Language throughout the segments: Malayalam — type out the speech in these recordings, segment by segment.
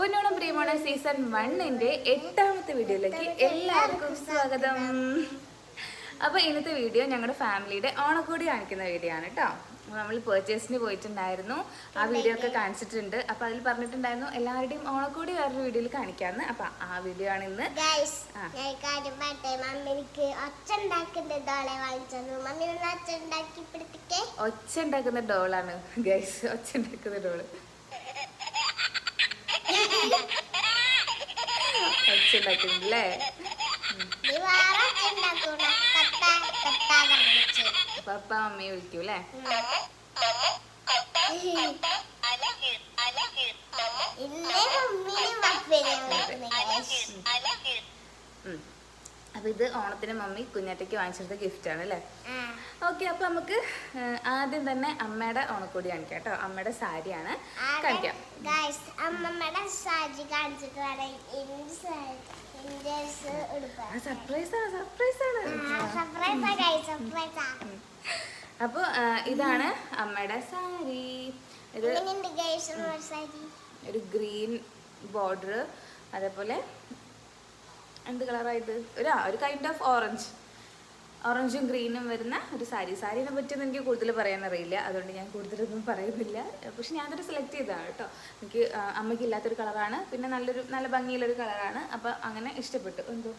പൊന്നോണം പ്രിയമാണ് സീസൺ വണ്ണിന്റെ എട്ടാമത്തെ വീഡിയോയിലേക്ക് എല്ലാവർക്കും സ്വാഗതം. അപ്പൊ ഇന്നത്തെ വീഡിയോ ഞങ്ങളുടെ ഫാമിലിയുടെ ഓണക്കോടി കാണിക്കുന്ന വീഡിയോ ആണ് കേട്ടോ നമ്മൾ പേർച്ചേസിന് പോയിട്ടുണ്ടായിരുന്നു. ആ വീഡിയോ ഒക്കെ കാണിച്ചിട്ടുണ്ട്. അപ്പൊ അതിൽ പറഞ്ഞിട്ടുണ്ടായിരുന്നു എല്ലാവരുടെയും ഓണക്കോടി വേറൊരു വീഡിയോയിൽ കാണിക്കാന്ന്. അപ്പൊ ആ വീഡിയോ ആണ് ഇന്ന്. മമ്മിക്ക് ഒച്ച ഉണ്ടാക്കുന്ന വാങ്ങിച്ചത് മമ്മി ഉണ്ടാക്കി ഒച്ച ഉണ്ടാക്കുന്ന ഡോളാണ്. ഗൈസ് ഒച്ച ഉണ്ടാക്കുന്ന ഡോൾ ഒച്ച ഉണ്ടാക്കുന്നില്ലേ നീ വേറെ ഒച്ച ഉണ്ടാക്കൂല കട്ട കട്ട പറഞ്ഞു പപ്പ മമ്മിയെ വിളിക്കൂ അല്ലേ ഇന്നേ മമ്മീനെ മപ്പിനെ അപ്പൊ ഇത് ഓണത്തിന് മമ്മി കുഞ്ഞാറ്റയ്ക്ക് വാങ്ങിച്ചെടുത്ത ഗിഫ്റ്റ് ആണ് അല്ലേ? ഓക്കെ അപ്പൊ നമുക്ക് ആദ്യം തന്നെ അമ്മയുടെ ഓണക്കോടി കാണിക്കാം കേട്ടോ. അമ്മയുടെ സാരിയാണ് കാണിക്കാം. അപ്പൊ അമ്മമ്മയുടെ സാരി കാണിച്ചിട്ട് സർപ്രൈസ് ആണ് സർപ്രൈസ് ആണ്. അപ്പോൾ ഇതാണ് അമ്മയുടെ ഇത് സാരി? ഒരു ഗ്രീൻ ബോർഡർ അതേപോലെ എന്ത് കളറായത് ഒരു ആ, ഒരു കൈൻഡ് ഓഫ് ഓറഞ്ച് ഓറഞ്ചും ഗ്രീനും വരുന്ന ഒരു സാരി സാരീനെ പറ്റിയൊന്നും എനിക്ക് കൂടുതൽ പറയാൻ അറിയില്ല. അതുകൊണ്ട് ഞാൻ കൂടുതലൊന്നും പറയുന്നില്ല. പക്ഷെ ഞാനതൊരു സെലക്ട് ചെയ്തതാണ് കേട്ടോ. എനിക്ക് അമ്മയ്ക്ക് ഇല്ലാത്തൊരു കളറാണ് പിന്നെ നല്ലൊരു നല്ല ഭംഗിയുള്ളൊരു കളറാണ് അപ്പം അങ്ങനെ ഇഷ്ടപ്പെട്ടു. എന്തോ?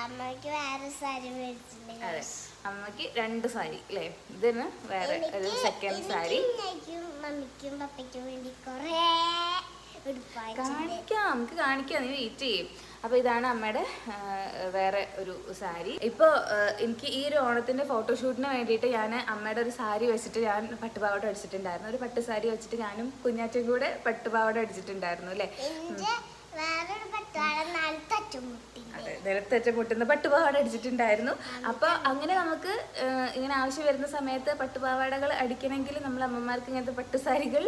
അമ്മയ്ക്ക് വേറെ സാരി അതെ. അമ്മയ്ക്ക് രണ്ട് സാരി അല്ലേ ഇതിന് വേറെ ഒരു സെക്കൻഡ് സാരി മമ്മിക്കും പപ്പയ്ക്കും വേണ്ടി കുറേ കാണിക്കാം. നമുക്ക് കാണിക്കാം. നീ വെയിറ്റ് ചെയ്യും. അപ്പൊ ഇതാണ് അമ്മയുടെ വേറെ ഒരു സാരി. ഇപ്പോൾ എനിക്ക് ഈ ഒരു ഓണത്തിന്റെ ഫോട്ടോഷൂട്ടിന് വേണ്ടിയിട്ട് ഞാൻ അമ്മയുടെ ഒരു സാരി വെച്ചിട്ട് ഞാൻ പട്ടുപാവട അടിച്ചിട്ടുണ്ടായിരുന്നു. ഒരു പട്ട് സാരി വെച്ചിട്ട് ഞാനും കുഞ്ഞാറ്റും കൂടെ പട്ടുപാവട അടിച്ചിട്ടുണ്ടായിരുന്നു അല്ലേ? എന്റെ വേറൊരു പട്ടാള നാല് തച്ചുമുട്ടിണ്ട് അതെ നിലത്തറ്റ മുട്ടുന്ന പട്ടുപാവാട അടിച്ചിട്ടുണ്ടായിരുന്നു. അപ്പൊ അങ്ങനെ നമുക്ക് ഇങ്ങനെ ആവശ്യം വരുന്ന സമയത്ത് പട്ടുപാവാടകൾ അടിക്കണമെങ്കിൽ നമ്മൾ അമ്മമാർക്ക് ഇങ്ങനത്തെ പട്ടുസാരികൾ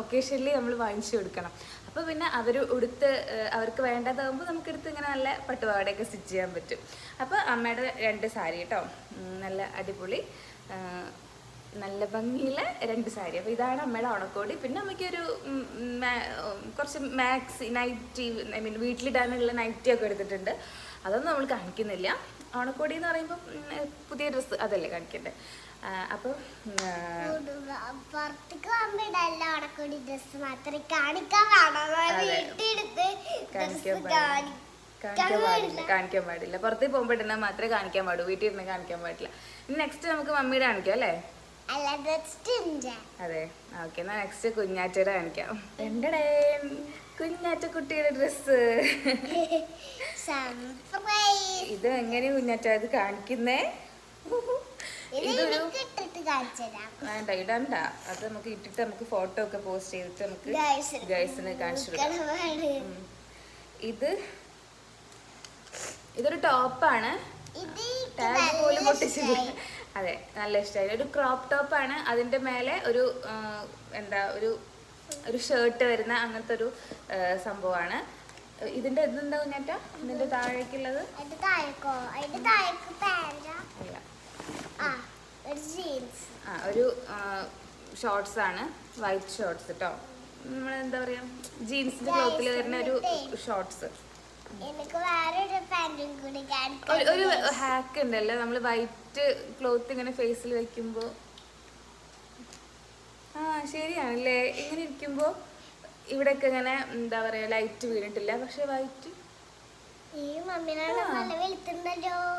ഒക്കേഷനിൽ നമ്മൾ വാങ്ങിച്ചു കൊടുക്കണം. അപ്പൊ പിന്നെ അവർ ഉടുത്ത് അവർക്ക് വേണ്ടതാകുമ്പോൾ നമുക്ക് എടുത്ത് ഇങ്ങനെ നല്ല പട്ടുപാവാടയൊക്കെ സ്റ്റിച്ച് ചെയ്യാൻ പറ്റും. അപ്പൊ അമ്മയുടെ രണ്ട് സാരി കേട്ടോ. നല്ല അടിപൊളി. നല്ല ഭംഗിയിലെ രണ്ട് സാരി. അപ്പോൾ ഇതാണ് അമ്മയുടെ ഉണക്കോടി. പിന്നെ അമ്മയ്ക്കൊരു ഒരു കുറച്ച് മാക്സി നൈറ്റി ഐ മീൻ വീട്ടിലിടാനുള്ള നൈറ്റി ഒക്കെ എടുത്തിട്ടുണ്ട്. അതൊന്നും നമ്മൾ കാണിക്കുന്നില്ല. ഓണക്കോടി എന്ന് പറയുമ്പോൾ പുതിയ ഡ്രസ്സ് അതല്ലേ കാണിക്കണ്ടേ? അപ്പോൾ പുറത്തേക്ക് പോകുമ്പോഴല്ല ഓണക്കോടി ഡ്രസ്സ് മാത്രമേ കാണിക്കാൻ കാണിക്കാൻ പാടില്ല. പുറത്തേക്ക് പോകുമ്പോൾ മാത്രമേ കാണിക്കാൻ പാടൂ വീട്ടിൽ ഇരുന്ന് കാണിക്കാൻ പാടില്ല. നെക്സ്റ്റ് നമുക്ക് മമ്മിയുടെ കാണിക്കാം അല്ലേ? അതെ. ഓക്കെ എന്നാ നെക്സ്റ്റ് കുഞ്ഞാറ്റയുടെ കാണിക്കാം. എണ്ടടേ കുഞ്ഞാറ്റ കുട്ടിയുടെ ഡ്രസ്സ് സർപ്രൈസ് ഇത് എങ്ങനെ കുഞ്ഞാറ്റ ഇത് കാണിക്കുന്നേ? വേണ്ട ഇടണ്ട. അത് നമുക്ക് ഇട്ടിട്ട് നമുക്ക് ഫോട്ടോ ഒക്കെ പോസ്റ്റ് ചെയ്തിട്ട് നമുക്ക് ഗൈസിന് കാണിച്ചു. ഇത് ഇതൊരു ടോപ്പാണ് ടാഗ് പോലും പൊട്ടിച്ചില്ല. അതെ നല്ല ഇഷ്ടമായി ഒരു ക്രോപ്പ് ടോപ്പാണ് അതിന്റെ മേലെ ഒരു എന്താ ഒരു ഒരു ഷർട്ട് വരുന്ന അങ്ങനത്തെ ഒരു സംഭവമാണ്. ഇതിന്റെ ഇതെന്താ കുഞ്ഞാറ്റ? ഇതിന്റെ താഴേക്കുള്ളത്? ആ ഒരു ഷോർട്സ് ആണ്. വൈറ്റ് ഷോർട്സ് കേട്ടോ നമ്മൾ എന്താ പറയാ ജീൻസിന്റെ ക്ലോത്തിൽ വരുന്ന ഒരു ഷോർട്സ് ഒരു ഹാക്ക് ഉണ്ടല്ലോ നമ്മൾ വൈറ്റ് ക്ലോത്ത് ഇങ്ങനെ ഫേസിൽ വെക്കുമ്പോ. ആ ശരിയാണല്ലേ? ഇങ്ങനെ ഇരിക്കുമ്പോ ഇവിടെയൊക്കെ ഇങ്ങനെ എന്താ പറയാ ലൈറ്റ് വീണിട്ടില്ല. പക്ഷെ വൈറ്റ്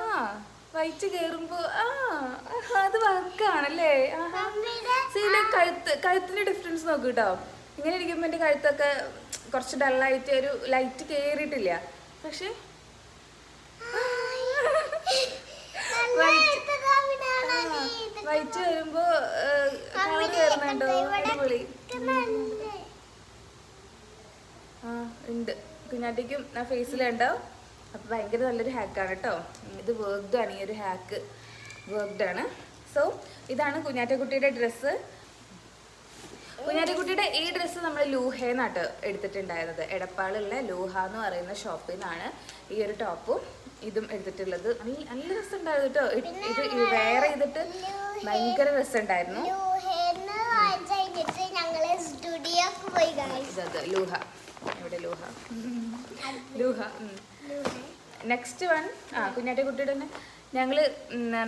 ആ. വൈറ്റ് കേറുമ്പോ ആ അത് വർക്കാണല്ലേ സീലെ കഴുത്ത് കഴുത്തിന്റെ ഡിഫറൻസ് നോക്കൂട്ടോ ഇങ്ങനെ ഇരിക്കുമ്പോ എന്റെ കഴുത്തൊക്കെ കുറച്ച് ഡള്ളായിട്ട് ഒരു ലൈറ്റ് കേറിയിട്ടില്ല. പക്ഷെ? വൈറ്റ് വരുമ്പോ കയറുന്നുണ്ടോ അടിപൊളി. ആ ഉണ്ട്. കുഞ്ഞാട്ടിക്കും ആ ഫേസിൽ ഉണ്ടോ അപ്പൊ ഭയങ്കര നല്ലൊരു ഹാക്കാണ് കേട്ടോ ഇത് വർക്ക്ഡ് ആണ്. ഈ ഒരു ഹാക്ക് വർക്ക്ഡ് ആണ്. സോ ഇതാണ് കുഞ്ഞാറ്റക്കുട്ടിയുടെ ഡ്രസ്സ് കുഞ്ഞാറ്റക്കുട്ടിയുടെ ഈ ഡ്രസ്സ് നമ്മൾ ലൂഹേന്നാട്ട് എടുത്തിട്ടുണ്ടായിരുന്നത്. എടപ്പാളുള്ള ലൂഹ എന്ന് പറയുന്ന ഷോപ്പിൽ നിന്നാണ് ഈ ഒരു ടോപ്പും ഇതും എടുത്തിട്ടുള്ളത്. നല്ല നല്ല രസമുണ്ടായിരുന്നു കേട്ടോ. ഇത് വെയർ വേറെ ചെയ്തിട്ട് ഭയങ്കര രസമുണ്ടായിരുന്നു. ഇതത് ലൂഹ. ഇവിടെ ലൂഹ. ലൂഹ നെക്സ്റ്റ് വൺ ആ കുഞ്ഞാറ്റക്കുട്ടിയുടെ തന്നെ. ഞങ്ങൾ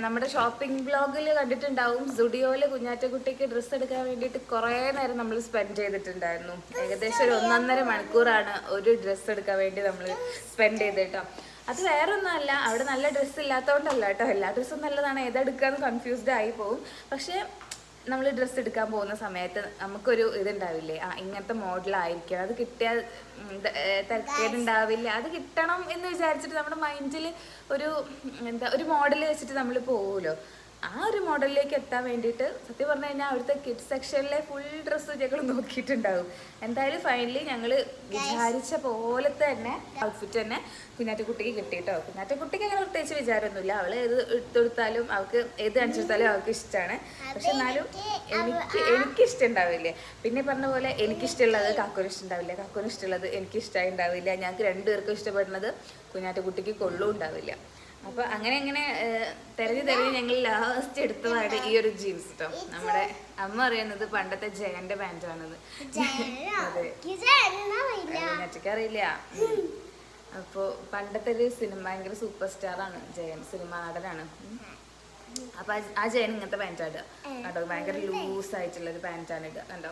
നമ്മുടെ ഷോപ്പിംഗ് ബ്ലോഗിൽ കണ്ടിട്ടുണ്ടാവും. സുഡിയോയിൽ കുഞ്ഞാറ്റക്കുട്ടിക്ക് ഡ്രസ്സ് എടുക്കാൻ വേണ്ടിയിട്ട് കുറേ നേരം നമ്മൾ സ്പെൻഡ് ചെയ്തിട്ടുണ്ടായിരുന്നു. ഏകദേശം ഒരു ഒന്നൊന്നര മണിക്കൂറാണ് ഒരു ഡ്രസ്സ് എടുക്കാൻ വേണ്ടി നമ്മൾ സ്പെൻഡ് ചെയ്ത് കേട്ടോ അത് വേറെ ഒന്നുമല്ല അവിടെ നല്ല ഡ്രസ്സ് ഇല്ലാത്തതുകൊണ്ടല്ല കേട്ടോ. എല്ലാ ഡ്രസ്സും നല്ലതാണ്. ഏതെടുക്കാന്ന് കൺഫ്യൂസ്ഡ് ആയി പോകും പക്ഷേ നമ്മൾ ഡ്രസ്സ് എടുക്കാൻ പോകുന്ന സമയത്ത് നമുക്കൊരു ഇതുണ്ടാവില്ലേ? ആ ഇങ്ങനത്തെ മോഡലായിരിക്കണം അത് കിട്ടിയാൽ തരക്കേടുണ്ടാവില്ല. അത് കിട്ടണം എന്ന് വിചാരിച്ചിട്ട് നമ്മുടെ മൈൻഡിൽ ഒരു എന്താ ഒരു മോഡൽ വെച്ചിട്ട് നമ്മൾ പോകുമല്ലോ ആ ഒരു മോഡലിലേക്ക് എത്താൻ വേണ്ടിയിട്ട് സത്യം പറഞ്ഞു കഴിഞ്ഞാൽ അവിടുത്തെ കിഡ്സ് സെക്ഷനിലെ ഫുൾ ഡ്രസ്സ് ഞങ്ങൾ നോക്കിയിട്ടുണ്ടാവും. എന്തായാലും ഫൈനലി ഞങ്ങൾ വിചാരിച്ച പോലെ തന്നെ ഔട്ട്ഫിറ്റ് തന്നെ കുഞ്ഞാറ്റക്കുട്ടിക്ക് കിട്ടിയിട്ടോ കുഞ്ഞാറ്റക്കുട്ടിക്ക് അങ്ങനെ പ്രത്യേകിച്ച് വിചാരമൊന്നുമില്ല. അവൾ ഏത് എടുത്തെടുത്താലും അവൾക്ക് ഏത് അണിച്ചെടുത്താലും അവൾക്ക് ഇഷ്ടമാണ് പക്ഷെ എന്നാലും എനിക്ക് എനിക്ക് ഇഷ്ടം ഉണ്ടാവില്ലേ പിന്നെ പറഞ്ഞ പോലെ എനിക്കിഷ്ടമുള്ളത് കാക്കൂന് ഇഷ്ടമുണ്ടാവില്ല കാക്കൂന് ഇഷ്ടമുള്ളത് എനിക്ക് ഇഷ്ടമായി ഉണ്ടാവില്ല. ഞങ്ങൾക്ക് രണ്ടുപേർക്കും ഇഷ്ടപ്പെടുന്നത് കുഞ്ഞാറ്റക്കുട്ടിക്ക് കൊള്ളും ഉണ്ടാവില്ല. അപ്പൊ അങ്ങനെ അങ്ങനെ തെരഞ്ഞു തെരഞ്ഞു ഞങ്ങൾ ലാസ്റ്റ് എടുത്തതാണ് ഈ ഒരു ജീൻസ് കേട്ടോ നമ്മുടെ അമ്മ അറിയുന്നത് പണ്ടത്തെ ജയന്റെ പാന്റ് ആണത് കുഞ്ഞാറ്റക്ക് അറിയില്ല. അപ്പോ പണ്ടത്തെ ഒരു സിനിമ ഭയങ്കര സൂപ്പർ സ്റ്റാർ ആണ്. ജയൻ സിനിമ നടനാണ്. അപ്പൊ ആ- ജയൻ ഇങ്ങനത്തെ ഇടുക. കേട്ടോ ഭയങ്കര ലൂസ് ആയിട്ടുള്ള ഒരു പാന്റാണ് ഇടുക. കണ്ടോ?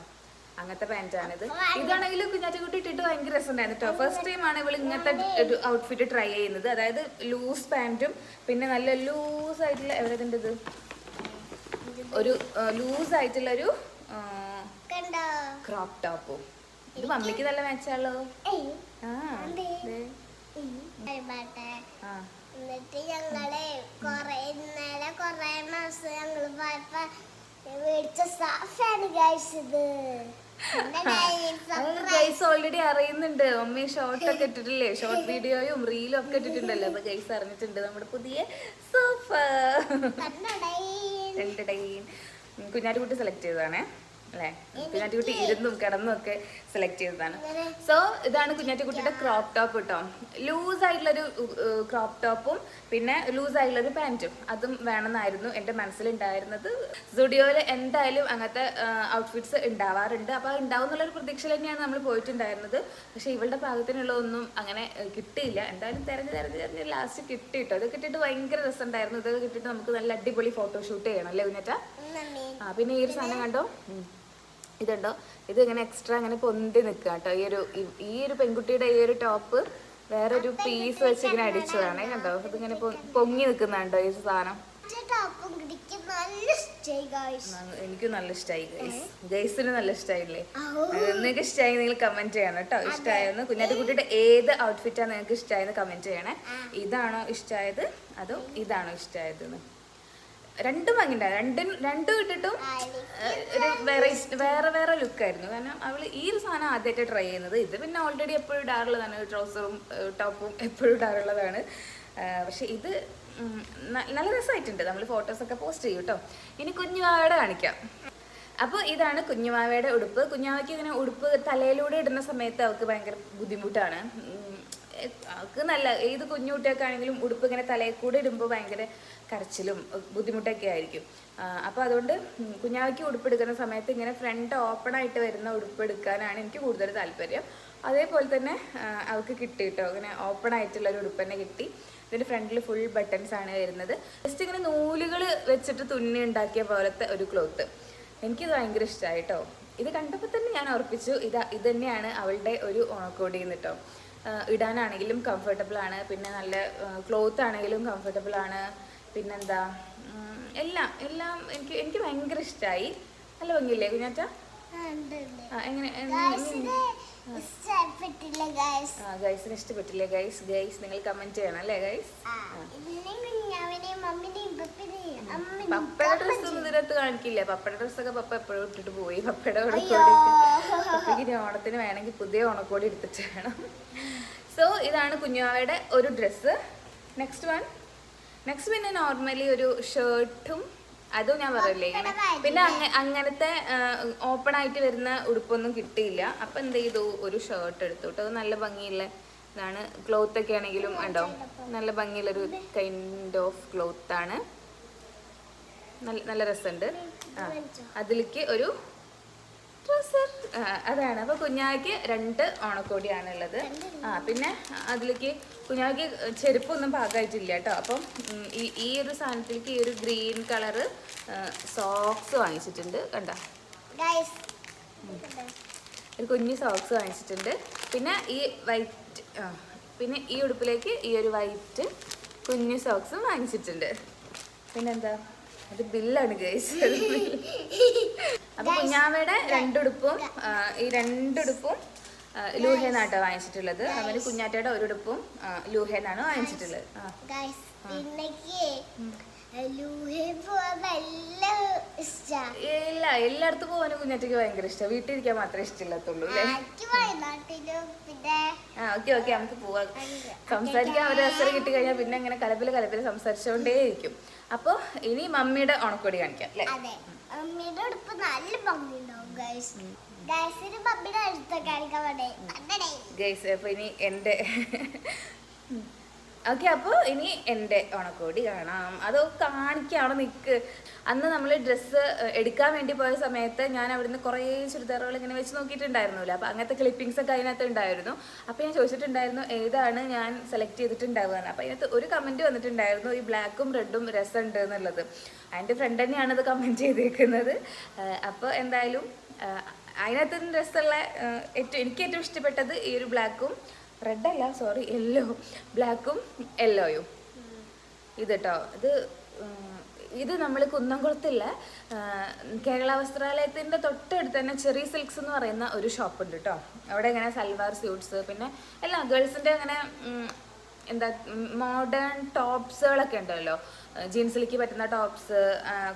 അങ്ങനത്തെ പാന്റാണിത് ഇതാണെങ്കിൽ കുഞ്ഞാറ്റക്കുട്ടി ഇട്ടിട്ട് ഭയങ്കര രസമുണ്ടായിരുന്നു കേട്ടോ ഫസ്റ്റ് ടൈം ആണ് ഇവൾ ഇങ്ങനത്തെ ഒരു ഔട്ട്ഫിറ്റ് ട്രൈ ചെയ്യുന്നത്. അതായത് ലൂസ് പാന്റും പിന്നെ നല്ല ലൂസ് ആയിട്ടുള്ള എവിടെ ഇത്? ഒരു ലൂസ് ആയിട്ടുള്ള ഒരു ക്രോപ്പ് ടോപ്പും ഇത് മമ്മിക്ക് നല്ല മാച്ചാണല്ലോ ആ എന്നിട്ട് ഞങ്ങൾ കൊറേ ഇന്നലെ കൊറേ മാസം ഞങ്ങൾ പോയപ്പോ മേടിച്ച സാഫാണ് ഗൈസ് ഗൈസ് ഓൾറെഡി അറിയുന്നുണ്ട്. മമ്മി ഷോർട്ട് ഒക്കെ ഇട്ടിട്ടില്ലേ? ഷോർട്ട് വീഡിയോയും റീലും ഒക്കെ ഇട്ടിട്ടുണ്ടല്ലോ. അപ്പൊ ഗൈസ് അറിഞ്ഞിട്ടുണ്ട് നമ്മുടെ പുതിയ സോഫ? കുഞ്ഞാറ്റുകുട്ടി സെലക്ട് ചെയ്തതാണേ. അല്ലേ? കുഞ്ഞാറ്റുകുട്ടി ഇരുന്നും കിടന്നും ഒക്കെ സെലക്ട് ചെയ്തതാണ്. സോ ഇതാണ് കുഞ്ഞാറ്റുകുട്ടിയുടെ ക്രോപ്പ് ടോപ്പ് കേട്ടോ ലൂസ് ആയിട്ടുള്ളൊരു ക്രോപ്പ് ടോപ്പും പിന്നെ ലൂസ് ആയിട്ടുള്ളൊരു പാന്റും അതും വേണമെന്നായിരുന്നു എന്റെ മനസ്സിലുണ്ടായിരുന്നത്. സ്റ്റുഡിയോയിൽ എന്തായാലും അങ്ങനത്തെ ഔട്ട്ഫിറ്റ്സ് ഉണ്ടാവാറുണ്ട്. അപ്പോൾ ഉണ്ടാവും എന്നുള്ളൊരു പ്രതീക്ഷയിൽ തന്നെയാണ് നമ്മൾ പോയിട്ടുണ്ടായിരുന്നത്. പക്ഷേ ഇവളുടെ പാകത്തിനുള്ള ഒന്നും അങ്ങനെ കിട്ടിയില്ല. എന്തായാലും തിരഞ്ഞ് തിരഞ്ഞ് തിരഞ്ഞ് ലാസ്റ്റ് കിട്ടി കേട്ടോ ഇത് കിട്ടിയിട്ട് ഭയങ്കര രസമുണ്ടായിരുന്നു. ഇതൊക്കെ കിട്ടിയിട്ട് നമുക്ക് നല്ല അടിപൊളി ഫോട്ടോഷൂട്ട് ചെയ്യണം അല്ലേ കുഞ്ഞാറ്റ. ആ പിന്നെ ഈ ഒരു സാധനം കണ്ടോ. ഇതുണ്ടോ? ഇത് ഇങ്ങനെ എക്സ്ട്രാ ഇങ്ങനെ പൊന്തി നിൽക്കുക കേട്ടോ ഈ ഒരു ഈ- ഒരു പെൺകുട്ടിയുടെ ഈ ഒരു ടോപ്പ് വേറൊരു പീസ് വെച്ച് ഇങ്ങനെ അടിച്ചതാണേ കണ്ടോ? ഇതിങ്ങനെ ഇങ്ങനെ പൊങ്ങി നിൽക്കുന്നുണ്ടോ ഈ സാധനം. എനിക്ക് നല്ല ഇഷ്ടമായി ഗൈസ് ഗൈസിന് നല്ല ഇഷ്ടമായില്ലേ. നിങ്ങൾക്ക് ഇഷ്ടമായി നിങ്ങൾ കമന്റ് ചെയ്യണം കേട്ടോ ഇഷ്ടമായെന്ന് കുഞ്ഞാറ്റുകുട്ടിയുടെ ഏത് ഔട്ട്ഫിറ്റാണ് നിങ്ങൾക്ക് ഇഷ്ടമായെന്ന് കമന്റ് ചെയ്യണേ. ഇതാണോ ഇഷ്ടമായത് അതോ ഇതാണോ ഇഷ്ടമായത് രണ്ടും ഭംഗിണ്ടായി രണ്ടും രണ്ടും ഇട്ടിട്ടും ഒരു വേറെ വേറെ വേറെ ലുക്കായിരുന്നു. കാരണം അവൾ ഈ ഒരു സാധനം ആദ്യമായിട്ട് ട്രൈ ചെയ്യുന്നത്. ഇത് പിന്നെ ഓൾറെഡി എപ്പോഴും ഇടാറുള്ളതാണ് ട്രൗസറും ടോപ്പും എപ്പോഴും ഇടാറുള്ളതാണ്. പക്ഷെ ഇത് നല്ല രസമായിട്ടുണ്ട് നമ്മൾ ഫോട്ടോസൊക്കെ പോസ്റ്റ് ചെയ്യും കേട്ടോ ഇനി കുഞ്ഞുവാവയുടെ കാണിക്കാം. അപ്പോൾ ഇതാണ് കുഞ്ഞുമാവയുടെ ഉടുപ്പ്. കുഞ്ഞുമാവയ്ക്ക് ഇങ്ങനെ ഉടുപ്പ് തലയിലൂടെ ഇടുന്ന സമയത്ത് അവൾക്ക് ഭയങ്കര ബുദ്ധിമുട്ടാണ്. അവൾക്ക് നല്ല ഏത് കുഞ്ഞു കുട്ടിയൊക്കെയാണെങ്കിലും ഉടുപ്പ് ഇങ്ങനെ തലയിൽ കൂടെ ഇടുമ്പോൾ ഭയങ്കര കരച്ചിലും ബുദ്ധിമുട്ടൊക്കെ ആയിരിക്കും. അപ്പോൾ അതുകൊണ്ട് കുഞ്ഞാവയ്ക്ക് ഉടുപ്പ് എടുക്കുന്ന സമയത്ത് ഇങ്ങനെ ഫ്രണ്ട് ഓപ്പൺ ആയിട്ട് വരുന്ന ഉടുപ്പെടുക്കാനാണ് എനിക്ക് കൂടുതൽ താല്പര്യം. അതേപോലെ തന്നെ അവൾക്ക് കിട്ടി കേട്ടോ അങ്ങനെ ഓപ്പൺ ആയിട്ടുള്ള ഒരു ഉടുപ്പ് തന്നെ കിട്ടി. ഇതിന്റെ ഫ്രണ്ടിൽ ഫുൾ ബട്ടൺസ് ആണ് വരുന്നത്. ജസ്റ്റ് ഇങ്ങനെ നൂലുകൾ വെച്ചിട്ട് തുന്നി ഉണ്ടാക്കിയ പോലത്തെ ഒരു ക്ലോത്ത് എനിക്കിത് ഭയങ്കര ഇഷ്ടമായി കേട്ടോ ഇത് കണ്ടപ്പോൾ തന്നെ ഞാൻ ഉറപ്പിച്ചു ഇത് ഇത് തന്നെയാണ് അവളുടെ ഒരു ഓണക്കോടി കേട്ടോ ഇടാനാണെങ്കിലും കംഫർട്ടബിൾ ആണ്. പിന്നെ നല്ല ക്ലോത്ത് ആണെങ്കിലും കംഫർട്ടബിൾ ആണ്. പിന്നെന്താ എല്ലാം എല്ലാം എനിക്ക് എനിക്ക് ഭയങ്കര ഇഷ്ടമായി നല്ല ഭംഗിയില്ലേ കുഞ്ഞാറ്റ. എങ്ങനെ Guys, ഇത് ഇഷ്ടപ്പെട്ടില്ല ഗൈസ് ഗൈസിന് ഇഷ്ടപ്പെട്ടില്ലേ ഗൈസ് ഗൈസ് നിങ്ങൾ കമന്റ് ചെയ്യണം അല്ലേ ഗൈസ് പപ്പയുടെ ഡ്രസ് ഒന്നും ഇതിനകത്ത് കാണിക്കില്ല. പപ്പയുടെ ഡ്രസ്സൊക്കെ പപ്പ എപ്പോഴും ഇട്ടിട്ട് പോയി. പപ്പയുടെ. ഓണക്കോടി പപ്പയ്ക്ക് ഇനി ഓണത്തിന് വേണമെങ്കിൽ പുതിയ ഓണക്കോടി എടുത്തിട്ട് വേണം. സോ ഇതാണ് കുഞ്ഞുവാവയുടെ ഒരു ഡ്രസ്സ് നെക്സ്റ്റ് വൺ നെക്സ്റ്റ് പിന്നെ നോർമലി ഒരു ഷർട്ടും അതും ഞാൻ പറയില്ലേ ഇങ്ങനെ പിന്നെ അങ്ങ- അങ്ങനത്തെ ഓപ്പൺ ആയിട്ട് വരുന്ന ഉടുപ്പൊന്നും കിട്ടിയില്ല. അപ്പൊ എന്ത് ചെയ്തു? ഒരു ഷർട്ട് എടുത്തു കേട്ടോ. അത് നല്ല ഭംഗിയുള്ള ഇതാണ്. ക്ലോത്ത് ഒക്കെ ആണെങ്കിലും ഉണ്ടോ? നല്ല ഭംഗിയുള്ള ഒരു കൈൻഡ് ഓഫ് ക്ലോത്ത് ആണ്. നല്ല നല്ല രസമുണ്ട്. അതിലേക്ക് ഒരു ട്രൗസർ അതാണ്. അപ്പൊ കുഞ്ഞാക്ക് രണ്ട് ഓണക്കോടിയാണ് ഉള്ളത് ആ പിന്നെ അതിലേക്ക് കുഞ്ഞാക്ക് ചെരുപ്പൊന്നും പാകമായിട്ടില്ല കേട്ടോ. അപ്പം ഈ ഈ ഒരു സാധനത്തിലേക്ക് ഈ ഒരു ഗ്രീൻ കളറ് സോക്സ് വാങ്ങിച്ചിട്ടുണ്ട്. കണ്ട? ഒരു കുഞ്ഞു സോക്സ് വാങ്ങിച്ചിട്ടുണ്ട്. പിന്നെ ഈ വൈറ്റ് പിന്നെ ഈ ഉടുപ്പിലേക്ക് ഈ ഒരു വൈറ്റ് കുഞ്ഞു സോക്സും വാങ്ങിച്ചിട്ടുണ്ട്. പിന്നെന്താ? അത് ബില്ലാണ് ഗൈസ്. അപ്പൊ കുഞ്ഞാവയുടെ രണ്ടുടുപ്പും ഈ രണ്ടുടുപ്പും ലൂഹേന്നാട്ടോ വാങ്ങിച്ചിട്ടുള്ളത്. അവന് കുഞ്ഞാറ്റയുടെ ഒരു ഉടുപ്പും ആ, ലൂഹേന്നാണ് വാങ്ങിച്ചിട്ടുള്ളത്. ഇല്ല എല്ലായിടത്തും പോകാനും കുഞ്ഞാറ്റയ്ക്ക് ഭയങ്കര ഇഷ്ടം. വീട്ടിലിരിക്കാൻ മാത്രമേ ഇഷ്ടമില്ലാത്തുള്ളൂ ആ ഓക്കെ ഓക്കെ നമുക്ക് പോവാം. സംസാരിക്കാൻ ഒരു അവസരം കിട്ടി കഴിഞ്ഞാൽ പിന്നെ ഇങ്ങനെ കലപ്പിൽ കലപ്പിൽ സംസാരിച്ചുകൊണ്ടേയിരിക്കും അപ്പോൾ ഇനി മമ്മിയുടെ ഉണക്കൊടി കാണിക്കാം അല്ലേ? അമ്മയുടെ ഉടുപ്പ് നല്ല ഭംഗിയുണ്ടാവും ഗൈസ് ഗൈസിന് മമ്മിയുടെ അടുത്ത കാണിക്കാൻ വേണ്ടേ ഗൈസ് അപ്പോൾ ഇനി എന്റെ ഓക്കെ അപ്പോൾ ഇനി എന്റെ ഓണക്കോടി കാണാം. അത് കാണിക്കാണ് നിൽക്ക് അന്ന് നമ്മൾ ഡ്രസ്സ് എടുക്കാൻ വേണ്ടി പോയ സമയത്ത് ഞാൻ അവിടുന്ന് കുറേ ചുരിദാറുകൾ ഇങ്ങനെ വെച്ച് നോക്കിയിട്ടുണ്ടായിരുന്നില്ല. അപ്പോൾ അങ്ങനത്തെ ക്ലിപ്പിങ്സ് ഒക്കെ അതിനകത്ത് ഉണ്ടായിരുന്നു. അപ്പോൾ ഞാൻ ചോദിച്ചിട്ടുണ്ടായിരുന്നു ഏതാണ് ഞാൻ സെലക്ട് ചെയ്തിട്ടുണ്ടാവുക എന്ന്. അപ്പോൾ അതിനകത്ത് ഒരു കമന്റ് വന്നിട്ടുണ്ടായിരുന്നു ഈ ബ്ലാക്കും റെഡും രസമുണ്ട് എന്നുള്ളത്. എന്റെ ഫ്രണ്ട് തന്നെയാണ് അത് കമന്റ് ചെയ്തേക്കുന്നത്. അപ്പോൾ എന്തായാലും അതിനകത്ത് രസമുള്ള ഏറ്റവും എനിക്ക് ഏറ്റവും ഇഷ്ടപ്പെട്ടത് ഈ ഒരു ബ്ലാക്കും റെഡ് അല്ല സോറി യെല്ലോ ബ്ലാക്കും യെല്ലോയും ഇത് കേട്ടോ ഇത് ഇത് നമ്മൾ കുന്നംകുളത്തില്ല കേരള വസ്ത്രാലയത്തിന്റെ തൊട്ടടുത്ത് തന്നെ ചെറിയ സിൽക്സ് എന്ന് പറയുന്ന ഒരു ഷോപ്പ് ഉണ്ട് കേട്ടോ അവിടെ ഇങ്ങനെ സൽവാർ സ്യൂട്ട്സ് പിന്നെ എല്ലാ ഗേൾസിന്റെ അങ്ങനെ എന്താ മോഡേൺ ടോപ്സുകളൊക്കെ ഉണ്ടല്ലോ. ജീൻസിലേക്ക് പറ്റുന്ന ടോപ്സ്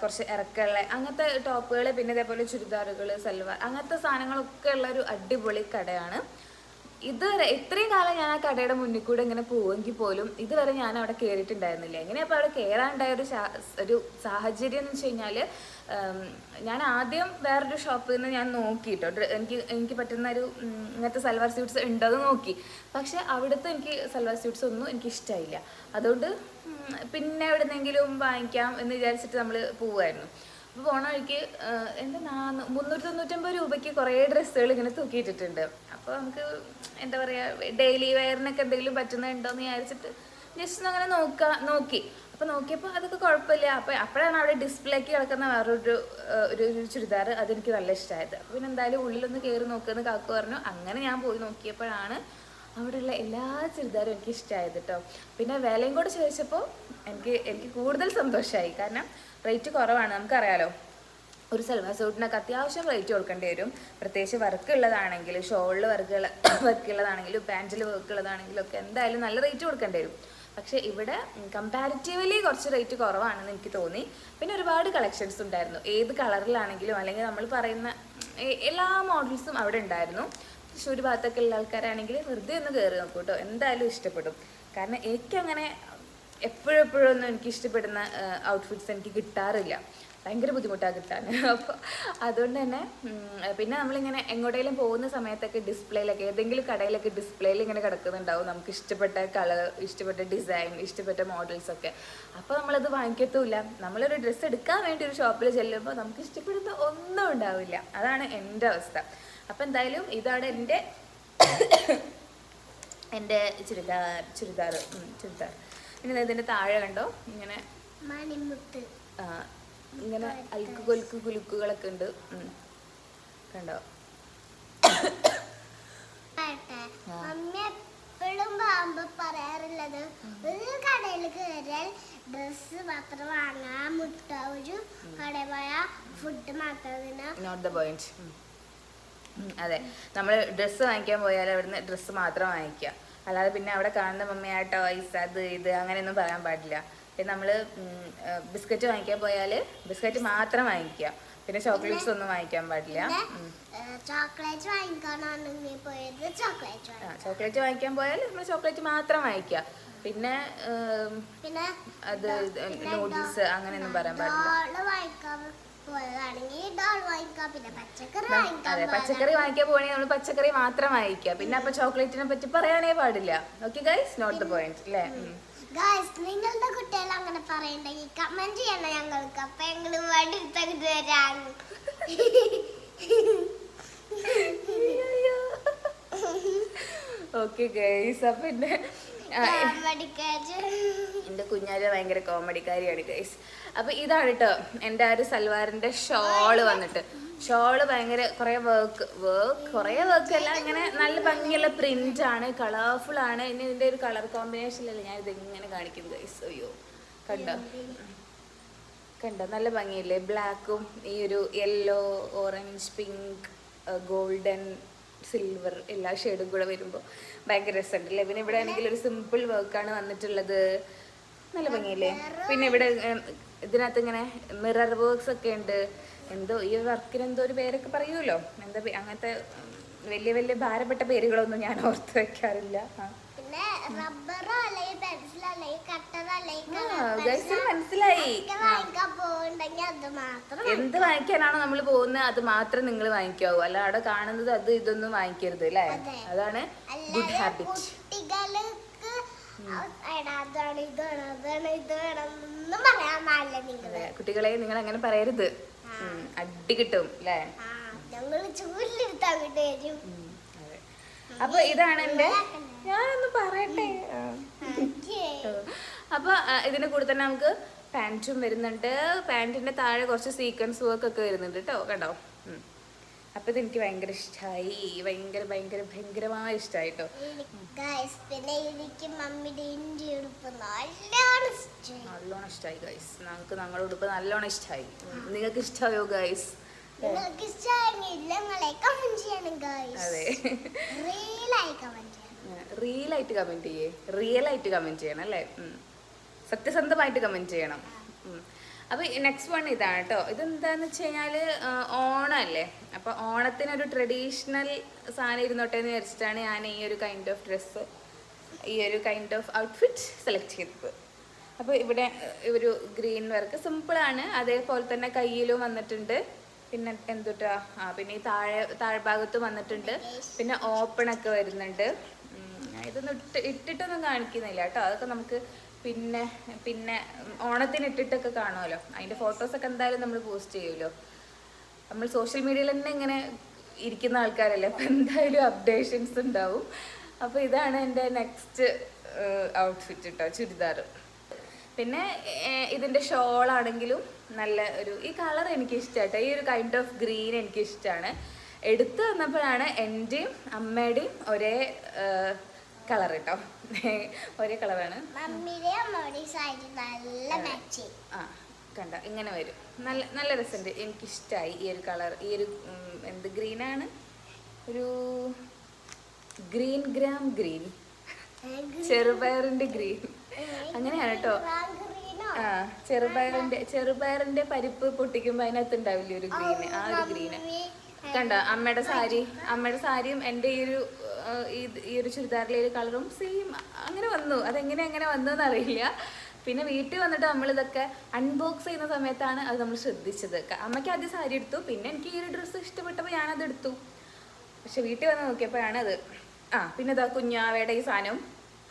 കുറച്ച് ഇറക്കുള്ള അങ്ങനത്തെ ടോപ്പുകൾ പിന്നെ ഇതേപോലെ ചുരിദാറുകൾ സൽവാർ അങ്ങനത്തെ സാധനങ്ങളൊക്കെ ഉള്ള ഒരു അടിപൊളി കടയാണ്. ഇതുവരെ ഇത്രയും കാലം ഞാൻ ആ കടയുടെ മുന്നിൽ കൂടെ ഇങ്ങനെ പോവെങ്കിൽ പോലും ഇതുവരെ ഞാൻ അവിടെ കയറിയിട്ടുണ്ടായിരുന്നില്ല എങ്ങനെയപ്പോൾ അവിടെ കയറാനുണ്ടായ ഒരു ഒരു സാഹചര്യം എന്ന് വെച്ച് കഴിഞ്ഞാൽ ഞാൻ ആദ്യം വേറൊരു ഷോപ്പിൽ നിന്ന് ഞാൻ നോക്കി കേട്ടോ എനിക്ക് എനിക്ക് പറ്റുന്ന ഒരു ഇങ്ങനത്തെ സൽവാർ സ്യൂട്ട്സ് ഉണ്ടോ എന്ന് നോക്കി. പക്ഷെ അവിടുത്തെ എനിക്ക് സൽവാർ സ്യൂട്ട്സ് ഒന്നും എനിക്ക് ഇഷ്ടമായില്ല അതുകൊണ്ട് പിന്നെ പിന്നെ എവിടെന്നെങ്കിലും വാങ്ങിക്കാം എന്ന് വിചാരിച്ചിട്ട് നമ്മൾ പോവുമായിരുന്നു അപ്പോൾ പോണ വഴിക്ക് എന്റെ നാന്ന് മുന്നൂറ്റി തൊണ്ണൂറ്റമ്പത് രൂപയ്ക്ക് കുറേ ഡ്രസ്സുകൾ ഇങ്ങനെ തൂക്കിയിട്ടിട്ടുണ്ട്. അപ്പോൾ നമുക്ക് എന്താ പറയുക ഡെയിലി വെയറിനൊക്കെ എന്തെങ്കിലും പറ്റുന്നുണ്ടോ എന്ന് വിചാരിച്ചിട്ട് ജസ്റ്റ് ഒന്ന് അങ്ങനെ നോക്കാ നോക്കി. അപ്പോൾ നോക്കിയപ്പോൾ അതൊക്കെ കുഴപ്പമില്ല. അപ്പോൾ അപ്പോഴാണ് അവിടെ ഡിസ്പ്ലേക്ക് കിടക്കുന്ന വേറൊരു ഒരു ഒരു ചുരിദാർ അതെനിക്ക് നല്ല ഇഷ്ടമായത്. അപ്പോൾ പിന്നെ എന്തായാലും ഉള്ളിലൊന്ന് കയറി നോക്കുമെന്ന് കാക്കു പറഞ്ഞു. അങ്ങനെ ഞാൻ പോയി നോക്കിയപ്പോഴാണ് അവിടെയുള്ള എല്ലാ ചുരിദാരും എനിക്ക് ഇഷ്ടമായത് കേട്ടോ പിന്നെ വിലയും കൂടെ ചോദിച്ചപ്പോൾ എനിക്ക് എനിക്ക് കൂടുതൽ സന്തോഷമായി. കാരണം റേറ്റ് കുറവാണ് നമുക്കറിയാലോ. ഒരു സൽവാർ സൂട്ടിനൊക്കെ അത്യാവശ്യം റേറ്റ് കൊടുക്കേണ്ടി വരും. പ്രത്യേകിച്ച് വർക്ക് ഉള്ളതാണെങ്കിൽ ഷോളിൽ വർക്ക് വർക്ക് ഉള്ളതാണെങ്കിലും പാന്റിൽ വർക്ക് ഉള്ളതാണെങ്കിലും ഒക്കെ എന്തായാലും നല്ല റേറ്റ് കൊടുക്കേണ്ടി വരും. പക്ഷേ ഇവിടെ കമ്പാരിറ്റീവ്ലി കുറച്ച് റേറ്റ് കുറവാണെന്ന് എനിക്ക് തോന്നി. പിന്നെ ഒരുപാട് കളക്ഷൻസ് ഉണ്ടായിരുന്നു. ഏത് കളറിലാണെങ്കിലും അല്ലെങ്കിൽ നമ്മൾ പറയുന്ന എല്ലാ മോഡൽസും അവിടെ ഉണ്ടായിരുന്നു. തൃശ്ശൂർ ഭാഗത്തൊക്കെ ഉള്ള ആൾക്കാരാണെങ്കിൽ വെറുതെ ഒന്ന് കയറി നോക്കൂ കേട്ടോ എന്തായാലും ഇഷ്ടപ്പെടും. കാരണം എനിക്കങ്ങനെ എപ്പോഴും എപ്പോഴും ഒന്നും എനിക്ക് ഇഷ്ടപ്പെടുന്ന ഔട്ട്ഫിറ്റ്സ് എനിക്ക് കിട്ടാറില്ല. ഭയങ്കര ബുദ്ധിമുട്ടാണ് കിട്ടാൻ അപ്പോൾ അതുകൊണ്ട് തന്നെ പിന്നെ നമ്മളിങ്ങനെ എങ്ങോട്ടേലും പോകുന്ന സമയത്തൊക്കെ ഡിസ്പ്ലേയിലൊക്കെ ഏതെങ്കിലും കടയിലൊക്കെ ഡിസ്പ്ലേയിൽ ഇങ്ങനെ കിടക്കുന്നുണ്ടാവും. നമുക്ക് ഇഷ്ടപ്പെട്ട കളർ ഇഷ്ടപ്പെട്ട ഡിസൈൻ ഇഷ്ടപ്പെട്ട മോഡൽസ് ഒക്കെ. അപ്പോൾ നമ്മളത് വാങ്ങിക്കത്തുമില്ല. നമ്മളൊരു ഡ്രസ്സ് എടുക്കാൻ വേണ്ടി ഒരു ഷോപ്പിൽ ചെല്ലുമ്പോൾ നമുക്ക് ഇഷ്ടപ്പെടുന്ന ഒന്നും ഉണ്ടാവില്ല. അതാണ് എന്റെ അവസ്ഥ. അപ്പോൾ എന്തായാലും ഇതാണ് എന്റെ എന്റെ ചുരിദാർ ചുരിദാർ ചുരിദാർ. പിന്നെ ഇതിന്റെ താഴെ കണ്ടോ? ഇങ്ങനെ മണിമുത്ത്. ഇങ്ങനെ അൽക്ക് കൊലുക്ക് കുലുക്കുകളൊക്കെ ഉണ്ട്. കണ്ടോ? മമ്മി എപ്പോഴും പോകുമ്പോ പറയാറുള്ളത് ഒരു കടയിൽ കയറിയാൽ ഡ്രസ്സ് മാത്രം വാങ്ങാൻ മുട്ട ഒരു കടയിൽ പോയാൽ ഫുഡ് മാത്രം നോട്ട് ദ പോയിന്റ് അതെ. നമ്മൾ ഡ്രസ്സ് വാങ്ങിക്കാൻ പോയാൽ അവിടുന്ന് ഡ്രസ്സ് മാത്രം വാങ്ങിക്കുക. അല്ലാതെ പിന്നെ അവിടെ കാണുന്ന മമ്മിയായിട്ടോ ആ ടോയ്സ് അത് ഇത് അങ്ങനെയൊന്നും പറയാൻ പാടില്ല. പിന്നെ നമ്മൾ ബിസ്ക്കറ്റ് വാങ്ങിക്കാൻ പോയാൽ ബിസ്ക്കറ്റ് മാത്രം വാങ്ങിക്കുക. പിന്നെ ചോക്ലേറ്റ്സ് ഒന്നും വാങ്ങിക്കാൻ പാടില്ല. ചോക്ലേറ്റ് ചോക്ലേറ്റ് വാങ്ങി ചോക്ലേറ്റ് വാങ്ങിക്കാൻ പോയാൽ നമ്മൾ ചോക്ലേറ്റ് മാത്രം വാങ്ങിക്കുക. പിന്നെ പിന്നെ അത് നൂഡിൽസ് അങ്ങനെയൊന്നും പറയാൻ പാടില്ല. അതെ പച്ചക്കറി വാങ്ങിക്കാൻ പോകണമെങ്കിൽ നമ്മൾ പച്ചക്കറി മാത്രം വാങ്ങിക്കുക. പിന്നെ അപ്പൊ ചോക്ലേറ്റിനെ പറ്റി പറയാനേ പാടില്ല. Okay guys not the point അല്ലേ. ഗായ്സ് നിങ്ങളുടെ കുട്ടികൾ അങ്ങനെ പറയണ്ടെങ്കിൽ കമന്റ് ചെയ്യണം ഞങ്ങൾക്ക്. അപ്പൊ ഞങ്ങൾ വടി എടുത്തിട്ട് വരാം ഓക്കെ ഗൈസ് അപ്പൊ എന്റെ എന്റെ കുഞ്ഞാൽ ഭയങ്കര കോമഡിക്കാരിയാണ് ഗൈസ് അപ്പൊ ഇതാണ് കേട്ടോ എന്റെ ആ ഒരു സൽവാറിന്റെ ഷോൾ വന്നിട്ട്. ഷോൾ ഭയങ്കര കുറേ വർക്ക് വർക്ക് കുറേ വർക്ക് അല്ല ഇങ്ങനെ നല്ല ഭംഗിയുള്ള പ്രിന്റ് ആണ് കളർഫുൾ ആണ്. ഇനി ഇതിന്റെ ഒരു കളർ കോമ്പിനേഷനിലല്ല ഞാൻ ഇത് ഇങ്ങനെ കാണിക്കും ഗൈസ് അയ്യോ കണ്ടോ? കണ്ടോ? നല്ല ഭംഗിയില്ലേ? ബ്ലാക്കും ഈ ഒരു yellow orange pink golden silver എല്ലാ ഷെയ്ഡും കൂടെ വരുമ്പോൾ ഭയങ്കര രസമുണ്ട് അല്ലേ പിന്നെ ഇവിടെ ആണെങ്കിൽ ഒരു സിമ്പിൾ വർക്കാണ് വന്നിട്ടുള്ളത്. നല്ല ഭംഗിയില്ലേ? പിന്നെ ഇവിടെ ഇതിനകത്ത് ഇങ്ങനെ മിറർ വർക്ക്സ് ഒക്കെ ഉണ്ട്. എന്തോ ഈ വർക്കിന് എന്തോ ഒരു പേരൊക്കെ പറയുമല്ലോ? എന്താ അങ്ങനത്തെ വലിയ വലിയ ഭാരപ്പെട്ട പേരുകളൊന്നും ഞാൻ ഓർത്ത് വെക്കാറില്ല. മനസ്സിലായി. എന്ത് വാങ്ങിക്കാനാണോ നമ്മൾ പോകുന്നത് അത് മാത്രം നിങ്ങൾ വാങ്ങിക്കാവൂ. അല്ല അവിടെ കാണുന്നത് അത് ഇതൊന്നും വാങ്ങിക്കരുത് അല്ലേ? അതാണ് ഗുഡ് ഹാബിറ്റ് കുട്ടികളെ നിങ്ങൾ അങ്ങനെ പറയരുത്. അടി കിട്ടും അല്ലേ. അപ്പൊ ഇതാണ് എന്റെ ഞാനൊന്ന് പറയട്ടെ. അപ്പൊ ഇതിന്റെ കൂടെ തന്നെ നമുക്ക് പാന്റും വരുന്നുണ്ട്. പാന്റിന്റെ താഴെ കുറച്ച് സീക്വൻസ് വർക്ക് ഒക്കെ വരുന്നുണ്ട് കേട്ടോ കണ്ടോ? ഉം. അപ്പൊ ഇതെനിക്ക് ഭയങ്കര ഇഷ്ടമായി ഭയങ്കര ഭയങ്കര ഭയങ്കരമായി ഇഷ്ടമായി കേട്ടോ പിന്നെ എനിക്ക് മമ്മിയുടെ ഇന്ത്യ ഉടുപ്പ് നല്ലോണം ഇഷ്ടമായി ഗൈസ് ഞങ്ങൾക്ക് ഞങ്ങളുടെ ഉടുപ്പ് നല്ലോണം ഇഷ്ടമായി നിങ്ങൾക്ക് ഇഷ്ടമായോ ഗൈസ് അതെ. റിയൽ ആയിട്ട് കമന്റ് ചെയ്യേ. റിയൽ ആയിട്ട് കമന്റ് ചെയ്യണം അല്ലേ? സത്യസന്ധമായിട്ട് കമന്റ് ചെയ്യണം. ഉം. അപ്പൊ നെക്സ്റ്റ് വൺ ഇതാണ് കേട്ടോ ഇതെന്താന്ന് വെച്ച് കഴിഞ്ഞാൽ ഓണമല്ലേ അപ്പൊ ഓണത്തിനൊരു ട്രഡീഷണൽ സാധനം ഇരുന്നോട്ടെ എന്ന് വിചാരിച്ചിട്ടാണ് ഞാൻ ഈ ഒരു കൈൻഡ് ഓഫ് ഡ്രസ്സ് ഈ ഒരു കൈൻഡ് ഓഫ് ഔട്ട്ഫിറ്റ് സെലക്ട് ചെയ്തത്. അപ്പോൾ ഇവിടെ ഒരു ഗ്രീൻ വർക്ക് സിമ്പിളാണ് അതേപോലെ തന്നെ കയ്യിലും വന്നിട്ടുണ്ട്. പിന്നെ എന്തുട്ടാ? ആ പിന്നെ ഈ താഴെ താഴ്ഭാഗത്ത് വന്നിട്ടുണ്ട്. പിന്നെ ഓപ്പൺ ഒക്കെ വരുന്നുണ്ട്. ഇതൊന്നും ഇട്ട് ഇട്ടിട്ടൊന്നും കാണിക്കുന്നില്ല കേട്ടോ അതൊക്കെ നമുക്ക് പിന്നെ പിന്നെ ഓണത്തിന് ഇട്ടിട്ടൊക്കെ കാണുമല്ലോ അതിന്റെ ഫോട്ടോസൊക്കെ എന്തായാലും നമ്മൾ പോസ്റ്റ് ചെയ്യുമല്ലോ? നമ്മൾ സോഷ്യൽ മീഡിയയിൽ തന്നെ ഇങ്ങനെ ഇരിക്കുന്ന ആൾക്കാരല്ലേ? അപ്പം എന്തായാലും അപ്ഡേഷൻസ് ഉണ്ടാവും. അപ്പോൾ ഇതാണ് എന്റെ നെക്സ്റ്റ് ഔട്ട്ഫിറ്റ് കേട്ടോ ചുരിദാർ. പിന്നെ ഇതിന്റെ ഷോൾ ആണെങ്കിലും നല്ല ഒരു ഈ കളർ എനിക്ക് ഇഷ്ടമായിട്ട് ഈ ഒരു കൈൻഡ് ഓഫ് ഗ്രീൻ എനിക്ക് ഇഷ്ടമാണ് എടുത്തു വന്നപ്പോഴാണ് എന്റെയും അമ്മയുടെയും ഒരേ കളർ കേട്ടോ. ഒരേ കളറാണ്. ആ കണ്ട? ഇങ്ങനെ വരും. നല്ല നല്ല രസമുണ്ട് എനിക്കിഷ്ടമായി ഈ ഒരു കളർ. ഈ ഒരു എന്ത് ഗ്രീനാണ്? ഒരു ഗ്രീൻ ഗ്രാം ഗ്രീൻ. ചെറുപയറിന്റെ ഗ്രീൻ. അങ്ങനെയാണ് കേട്ടോ. ആ ചെറുപയറിന്റെ ചെറുപയറിന്റെ പരിപ്പ് പൊട്ടിക്കുമ്പോ അതിനകത്ത് ഉണ്ടാവില്ലേ ഒരു ഗ്രീന്? ആ ഒരു ഗ്രീന്. കണ്ട? അമ്മയുടെ സാരി. അമ്മയുടെ സാരിയും എന്റെ ഈ ഒരു ഈ- ഒരു ചുരിദാറിലെ ഒരു കളറും സെയിം അങ്ങനെ വന്നു. അതെങ്ങനെ അങ്ങനെ വന്നു എന്നറിയില്ല പിന്നെ വീട്ടിൽ വന്നിട്ട് നമ്മൾ ഇതൊക്കെ അൺബോക്സ് ചെയ്യുന്ന സമയത്താണ് അത് നമ്മൾ ശ്രദ്ധിച്ചത്. അമ്മയ്ക്ക് ആദ്യം സാരി എടുത്തു. പിന്നെ എനിക്ക് ഈ ഒരു ഡ്രസ്സ് ഇഷ്ടപ്പെട്ടപ്പോൾ ഞാനത് എടുത്തു. പക്ഷെ വീട്ടിൽ വന്ന് നോക്കിയപ്പോഴാണ് അത്. ആ പിന്നെ ഇതാ കുഞ്ഞാവയുടെ ഈ സാധനം.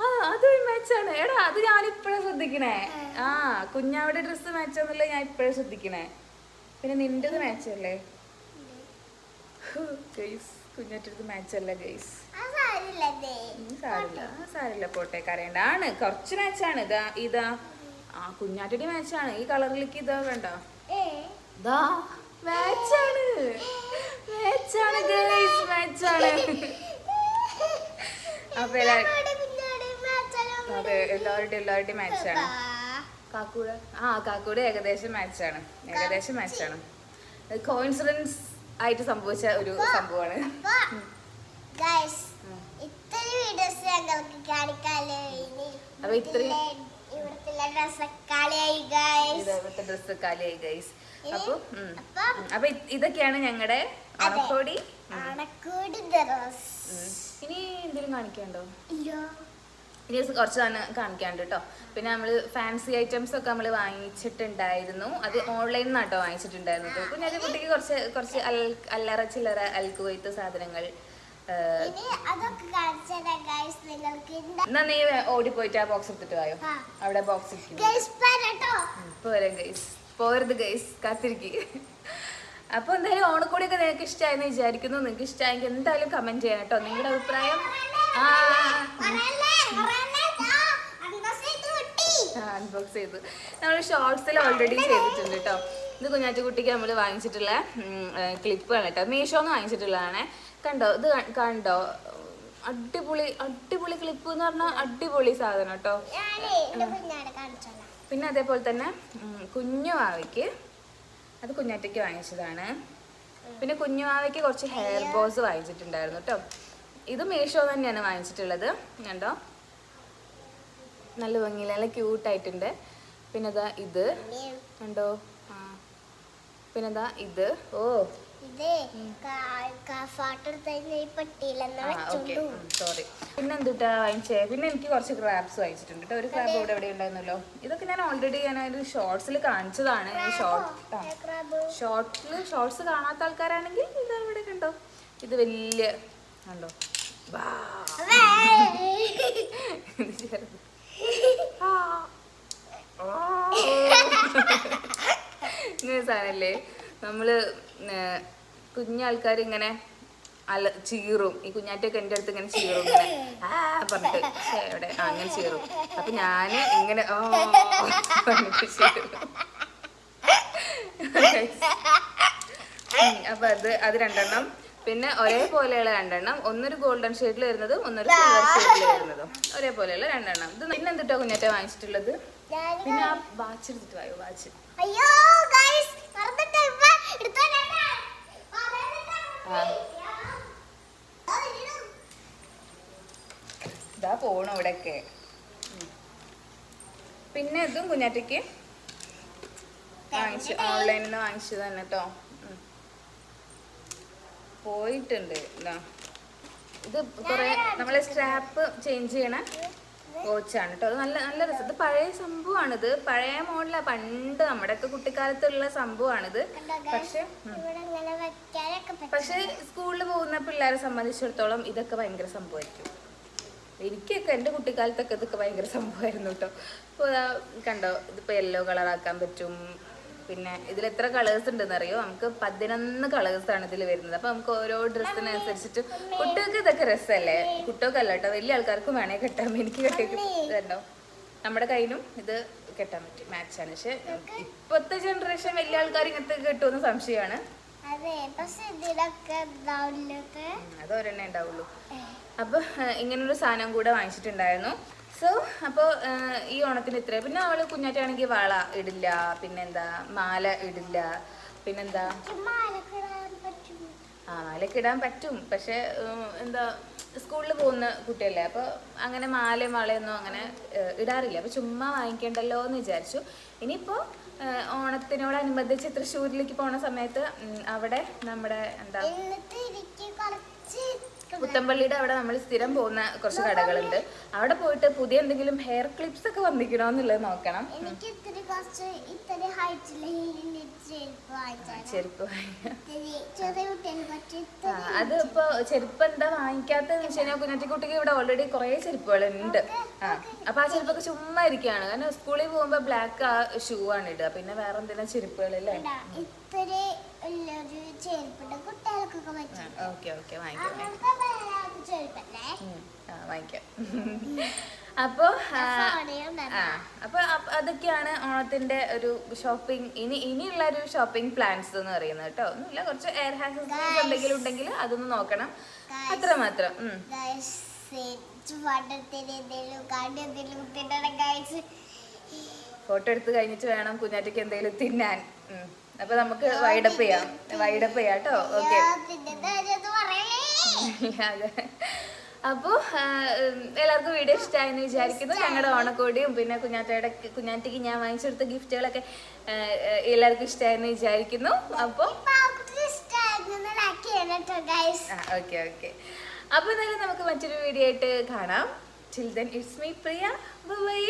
ആ അത് മാച്ചാണ് എടാ അത് ഞാൻ ഇപ്പോഴാണ് ശ്രദ്ധിക്കണേ ആ കുഞ്ഞാവയുടെ ഡ്രസ്സ് മാച്ചാന്നുള്ളത് ഞാൻ ഇപ്പോഴാണ് ശ്രദ്ധിക്കണേ. പിന്നെ നിന്റെത് മാച്ചല്ലേ ഗൈസ് കുഞ്ഞാറ്റടുത്ത് മാച്ചല്ല ഗൈസ് സാരില്ലേ സാരില്ല. പോട്ടെ കരയണ്ട. ആണ് കുറച്ച് മാച്ചാണ് ഇതാ ഇതാ. ആ കുഞ്ഞാറ്റടി മാച്ചാണ് ഈ കളറിലേക്ക് ഇതാ വേണ്ട. ദാ മാച്ചാണ് മാച്ചാണ് ഗൈസ് മാച്ചാണ് അപ്പൊ അതെ എല്ലാവരുടെയും എല്ലാവരുടെയും മാച്ചാണ് കാക്കൂട ആ കാക്കൂടെ ഏകദേശം മാച്ചാണ് ഏകദേശം മാച്ചാണ് കോയിൻസിഡൻസ് ആയിട്ട് സംഭവിച്ച ഒരു സംഭവമാണ്. അപ്പൊ ഇത്രയും ഇവിടുത്തെ ഡ്രസ് കാലിയായി ഗൈസ് ഇതൊക്കെയാണ് ഞങ്ങളുടെ ആണക്കോടി അണക്കൂടി ഇനി എന്തെങ്കിലും കാണിക്കണ്ടോ ഇല്ല ഇനി കുറച്ച് തന്നെ കാണിക്കാണ്ട് കേട്ടോ പിന്നെ നമ്മൾ ഫാൻസി ഐറ്റംസ് ഒക്കെ നമ്മൾ വാങ്ങിച്ചിട്ടുണ്ടായിരുന്നു. അത് ഓൺലൈനിൽ നിന്നാട്ടോ വാങ്ങിച്ചിട്ടുണ്ടായിരുന്നത്. പിന്നെ അത് കുട്ടിക്ക് കുറച്ച് കുറച്ച് അൽ അല്ലറ ചില്ലറ അൽക്കുവൈത്ത് സാധനങ്ങൾ എന്നാ നീ ഓടിപ്പോയിട്ട് ആ ബോക്സ് എടുത്തിട്ട് വായോ. അവിടെ ബോക്സ് പോരാ ഗൈസ് പോരുത് ഗൈസ് കാത്തിരിക്ക്. അപ്പോൾ എന്തായാലും ഓണക്കോടിയൊക്കെ നിങ്ങൾക്ക് ഇഷ്ടമായെന്ന് വിചാരിക്കുന്നു. നിങ്ങൾക്ക് ഇഷ്ടമായെങ്കിൽ എന്തായാലും കമന്റ് ചെയ്യണം കേട്ടോ. നിങ്ങളുടെ അഭിപ്രായം? അൺബോക്സ് ചെയ്തു. നമ്മൾ ഷോർട്സിൽ ഓൾറെഡി ചെയ്തിട്ടുണ്ട് കേട്ടോ. ഇത് കുഞ്ഞാറ്റുകുട്ടിക്ക് നമ്മൾ വാങ്ങിച്ചിട്ടുള്ള ക്ലിപ്പാണ് കേട്ടോ. മീഷോന്ന് വാങ്ങിച്ചിട്ടുള്ളതാണ്. കണ്ടോ? ഇത് കണ്ടോ? അടിപൊളി അടിപൊളി ക്ലിപ്പ് എന്ന് പറഞ്ഞാൽ അടിപൊളി സാധനം കേട്ടോ. പിന്നെ അതേപോലെ തന്നെ കുഞ്ഞു മാവയ്ക്ക് അത് കുഞ്ഞാറ്റയ്ക്ക് വാങ്ങിച്ചതാണ്. പിന്നെ കുഞ്ഞുമാവയ്ക്ക് കുറച്ച് ഹെയർ ബോസ് വാങ്ങിച്ചിട്ടുണ്ടായിരുന്നു കേട്ടോ ഇത് മീഷോ തന്നെയാണ് വാങ്ങിച്ചിട്ടുള്ളത്. കണ്ടോ? നല്ല ഭംഗിയില്ല നല്ല ക്യൂട്ടായിട്ടുണ്ട് പിന്നെ ഇതാ. കണ്ടോ? ആ. പിന്നെ ഇതാ ഇത്. ഓ. ഇതേ സോറി പിന്നെ എന്തുട്ടാ വാങ്ങിച്ചേ? പിന്നെ എനിക്ക് കുറച്ച് ക്രാബ്സ് വാങ്ങിച്ചിട്ടുണ്ട് കേട്ടോ ഒരു ക്രാബ് ഇവിടെ എവിടെ ഉണ്ടായിരുന്നല്ലോ. ഇതൊക്കെ ഞാൻ ഓൾറെഡി ഞാൻ ഒരു ഷോർട്സിൽ കാണിച്ചതാണ്. ഷോർട്ട് ഷോർട്ടിൽ ഷോർട്സ് കാണാത്ത ആൾക്കാരാണെങ്കിൽ ഇത് ഇവിടെ കണ്ടോ ഇത് വലിയ കണ്ടോ. ഇങ്ങനെ സാധനല്ലേ? നമ്മൾ ഏർ കുഞ്ഞാൾക്കാർ ഇങ്ങനെ അല ചീറും. ഈ കുഞ്ഞാറ്റൊക്കെ എന്റെ അടുത്ത് ഇങ്ങനെ ചീറും ഇങ്ങനെ. ആ പറഞ്ഞിട്ട്. എവിടെ? ആ അങ്ങനെ ചീറും. അപ്പൊ ഞാൻ ഇങ്ങനെ ഓ പറഞ്ഞിട്ട് ചീറും. ഉം, അപ്പൊ അത് അത് രണ്ടെണ്ണം. പിന്നെ ഒരേപോലെയുള്ള രണ്ടെണ്ണം. ഒന്നൊരു ഗോൾഡൻ ഷെയ്ഡിൽ വരുന്നതും ഒന്നൊരു സിൽവർ ഷെയ്ഡിൽ വരുന്നതും. ഒരേപോലെയുള്ള രണ്ടെണ്ണം. ഇത് പിന്നെ എന്തിട്ടാ കുഞ്ഞാറ്റ വാങ്ങിച്ചിട്ടുള്ളത്? പിന്നെ ആ വാച്ച് എടുത്തിട്ട് വായോ വാച്ച്. അയ്യോ ഗൈസ് മറന്നിട്ട് ഇപ്പൊ എടുത്തോണ്ടാ ആ ഇതാ പോണു ഇവിടെയൊക്കെ പിന്നെ ഇതും കുഞ്ഞാറ്റയ്ക്ക്? വാങ്ങിച്ചു ഓൺലൈനിൽ നിന്ന് വാങ്ങിച്ചത് തന്നെ കേട്ടോ പോയിട്ടുണ്ട് ഇത്. കുറെ നമ്മളെ സ്ട്രാപ്പ് ചേഞ്ച് ചെയ്യണ? വാച്ചാണ് കേട്ടോ അത് നല്ല നല്ല രസം. ഇത് പഴയ സംഭവമാണിത്. പഴയ മോഡല. പണ്ട് നമ്മുടെയൊക്കെ കുട്ടിക്കാലത്തുള്ള സംഭവമാണിത്. പക്ഷെ പക്ഷെ സ്കൂളിൽ പോകുന്ന പിള്ളേരെ സംബന്ധിച്ചിടത്തോളം ഇതൊക്കെ ഭയങ്കര സംഭവമായിരിക്കും. എനിക്കൊക്കെ എന്റെ കുട്ടിക്കാലത്തൊക്കെ ഇതൊക്കെ ഭയങ്കര സംഭവമായിരുന്നു കേട്ടോ ഇപ്പോൾ ഇതാ കണ്ടോ ഇതിപ്പോൾ യെല്ലോ കളറാക്കാൻ പറ്റും. പിന്നെ ഇതിൽ എത്ര കളേഴ്സ് ഉണ്ടെന്ന് അറിയോ? നമുക്ക് പതിനൊന്ന് കളേഴ്സ് ആണ് ഇതിൽ വരുന്നത്. അപ്പോൾ നമുക്ക് ഓരോ ഡ്രസ്സിനനുസരിച്ചിട്ട് കുട്ടികൾക്ക് ഇതൊക്കെ രസമല്ലേ? കുട്ടികൾക്കല്ല കേട്ടോ വലിയ ആൾക്കാർക്കും വേണേ കെട്ടാം എനിക്ക് കെട്ടിട്ടുണ്ടോ നമ്മുടെ കയ്യിലും ഇത് കെട്ടാൻ പറ്റും. ആണ്. പക്ഷെ ഇപ്പോഴത്തെ ജനറേഷൻ വലിയ ആൾക്കാർ ഇങ്ങനത്തെ കെട്ടുമെന്ന് സംശയമാണ്. അത് ഒരെണ്ണേ ഉണ്ടാവുള്ളൂ. അപ്പൊ ഇങ്ങനൊരു സാധനം കൂടെ വാങ്ങിച്ചിട്ടുണ്ടായിരുന്നു. സോ അപ്പോൾ ഈ ഓണത്തിന് ഇത്ര പിന്നെ അവൾ കുഞ്ഞാറ്റാണെങ്കിൽ വള ഇടില്ല പിന്നെന്താ മാല ഇടില്ല പിന്നെന്താ? ആ മാലയൊക്കെ ഇടാൻ പറ്റും. പക്ഷെ എന്താ സ്കൂളിൽ പോകുന്ന കുട്ടിയല്ലേ അപ്പോൾ അങ്ങനെ മാലയും വളയൊന്നും അങ്ങനെ ഇടാറില്ല. അപ്പോൾ ചുമ്മാ വാങ്ങിക്കണ്ടല്ലോ എന്ന് വിചാരിച്ചു ഇനിയിപ്പോൾ ഓണത്തിനോടനുബന്ധിച്ച് തൃശ്ശൂരിലേക്ക് പോണ സമയത്ത് അവിടെ നമ്മുടെ എന്താ? പുത്തമ്പള്ളിയുടെ അവിടെ നമ്മൾ സ്ഥിരം പോകുന്ന കുറച്ച് കടകളുണ്ട്. അവിടെ പോയിട്ട് പുതിയ എന്തെങ്കിലും ഹെയർ ക്ലിപ്സ് ഒക്കെ വന്നിക്കണോ എന്നുള്ളത് നോക്കണം. ചെരുപ്പ് അത് ഇപ്പൊ ചെരുപ്പ് എന്താ വാങ്ങിക്കാത്തതെന്ന് വെച്ച് കഴിഞ്ഞാൽ കുഞ്ഞാറ്റിക്കുട്ടിക്ക് ഇവിടെ ഓൾറെഡി കുറേ ചെരുപ്പുകൾ ഉണ്ട് ആ അപ്പൊ ആ ചെരുപ്പൊക്കെ ചുമ്മാ ഇരിക്കുകയാണ്. കാരണം സ്കൂളിൽ പോകുമ്പോ ബ്ലാക്ക് ആ ഷൂ ആണ് ഇടുക. പിന്നെ വേറെ എന്തെങ്കിലും ചെരുപ്പുകളല്ലേ? ഇത്തിരി ഉള്ളൊരു ചെരുപ്പുണ്ട് കുട്ടികൾക്കൊക്കെ പറ്റും. ഓക്കെ ഓക്കെ വാങ്ങിക്കാം വാങ്ങിക്കാം. അങ്ങനത്തെ വേറെ ചെരുപ്പല്ലേ? ആ വാങ്ങിക്കാം. അപ്പോൾ ഫോണിലും ആ അപ്പൊ അതൊക്കെയാണ് ഓണത്തിന്റെ ഒരു ഷോപ്പിംഗ് ഇനി ഇനിയുള്ള ഒരു ഷോപ്പിംഗ് പ്ലാൻസ് എന്ന് പറയുന്നത് കേട്ടോ. ഒന്നുമില്ല കുറച്ച് എയർ ഹാസസ് എന്തെങ്കിലും ഉണ്ടെങ്കിൽ അതൊന്ന് നോക്കണം. അത്ര മാത്രം ഉം. ഗൈസ് പണ്ടത്തിന് എന്തെങ്കിലും കാണ്ടി എന്തെങ്കിലും കുത്തിയിട്ടാണ് ഗൈസ് ഫോട്ടോ എടുത്ത് കഴിഞ്ഞിട്ട് വേണം കുഞ്ഞാറ്റയ്ക്ക് എന്തെങ്കിലും തിന്നാൻ. അപ്പൊ നമുക്ക് വൈഡപ്പ് ചെയ്യാം. വൈഡപ്പ് ചെയ്യാം കേട്ടോ ഓക്കെ അതെ. അപ്പോൾ എല്ലാവർക്കും വീഡിയോ ഇഷ്ടമായെന്ന് വിചാരിക്കുന്നു. ഞങ്ങളുടെ ഓണക്കോടിയും പിന്നെ കുഞ്ഞാറ്റയുടെ കുഞ്ഞാറ്റയ്ക്ക് ഞാൻ വാങ്ങിച്ചെടുത്ത ഗിഫ്റ്റുകളൊക്കെ എല്ലാവർക്കും ഇഷ്ടമായെന്ന് വിചാരിക്കുന്നു. അപ്പോൾ ഓക്കെ ഓക്കെ അപ്പോൾ എന്തായാലും നമുക്ക് മറ്റൊരു വീഡിയോ ആയിട്ട് കാണാം. Chill then it's me Priya. Bye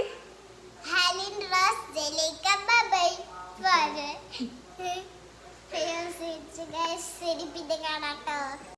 ഹാലിൻ റോസ് ജലിക്ക ബൈ പിന്നെ കാണാം കേട്ടോ